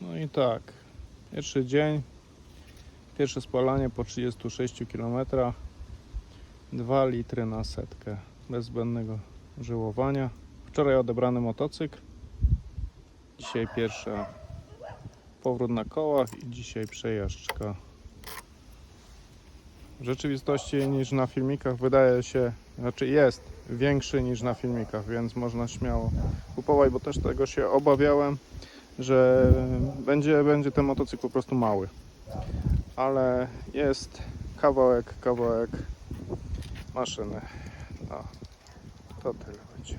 i tak, pierwszy dzień, pierwsze spalanie po 36 km, 2 litry na setkę, bez zbędnego żyłowania. Wczoraj odebrany motocykl, dzisiaj pierwsza powrót na kołach i dzisiaj przejażdżka. W rzeczywistości niż na filmikach wydaje się, znaczy jest większy niż na filmikach, więc można śmiało kupować, bo też tego się obawiałem, że będzie, będzie ten motocykl po prostu mały. Ale jest kawałek, kawałek maszyny. No, to tyle będzie.